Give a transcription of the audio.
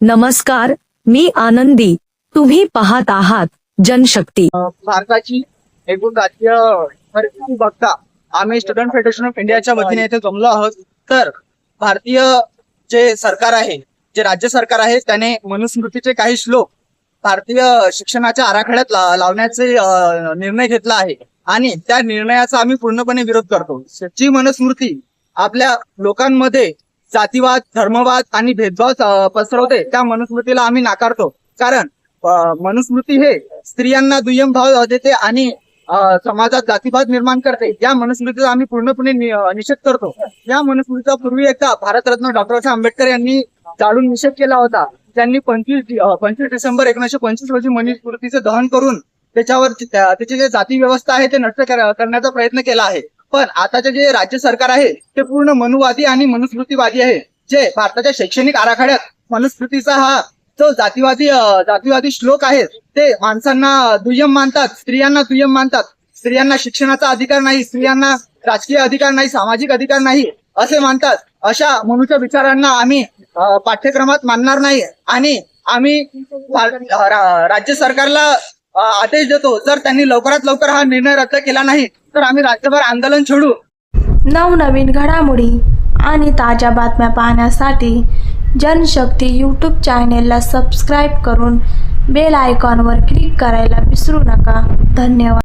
नमस्कार मी आनंदी. तुम्ही पाहत आहात जनशक्ती. भारताची एकूण राजकीय परिस्थिती बघता आम्ही स्टुडंट फेडरेशन ऑफ इंडियाच्या वतीने इथे जमलो आहोत. तर भारतीय जे सरकार आहे जे राज्य सरकार आहे त्याने मनुस्मृतीचे काही श्लोक भारतीय शिक्षणाच्या आराखड्यात लावण्याचे निर्णय घेतला आहे. आणि त्या निर्णयाचा आम्ही पूर्णपणे विरोध करतो. जी मनुस्मृती आपल्या लोकांमध्ये जातीवाद धर्मवाद आणि भेदभाव पसरवते. त्या मनुस्मृतीला आम्ही नाकारतो. कारण मनुस्मृती हे स्त्रियांना दुय्यम भाव देते आणि समाजात जातीवाद निर्माण करते. या मनुस्मृतीचा आम्ही पूर्णपणे निषेध करतो. या मनुस्मृतीचा पूर्वी एकदा भारतरत्न डॉक्टर बाबासाहेब आंबेडकर यांनी जाळून निषेध केला होता. त्यांनी पंचवीस पंचवीस डिसेंबर एकोणीशे पंचवीस रोजी मनुस्मृतीचं दहन करून त्याच्यावर त्याची जे जाती व्यवस्था आहे ते नष्ट करण्याचा प्रयत्न केला आहे. पण आताचे जे राज्य सरकार आहे ते पूर्ण मनुवादी आणि मनुस्मृतीवादी आहे. जे भारताच्या शैक्षणिक आराखड्यात मनुस्मृतीचा हा जो जातीवादी जातीवादी श्लोक आहेत ते माणसांना दुय्यम मानतात स्त्रियांना दुय्यम मानतात. स्त्रियांना शिक्षणाचा अधिकार नाही स्त्रियांना राजकीय अधिकार नाही सामाजिक अधिकार नाही असे मानतात. अशा मनुच्या विचारांना आम्ही पाठ्यक्रमात मानणार नाही. आणि आम्ही राज्य सरकारला आदेश देतो. जर त्यांनी लवकरात लवकर हा निर्णय रद्द केला नाही तर आम्ही राज्यभर आंदोलन छेडू. नवनवीन घडामोडी आणि ताज्या बातम्या पाहण्यासाठी जनशक्ती यूट्यूब चॅनेलला सबस्क्राईब करून बेल आयकॉनवर क्लिक करायला विसरू नका. धन्यवाद.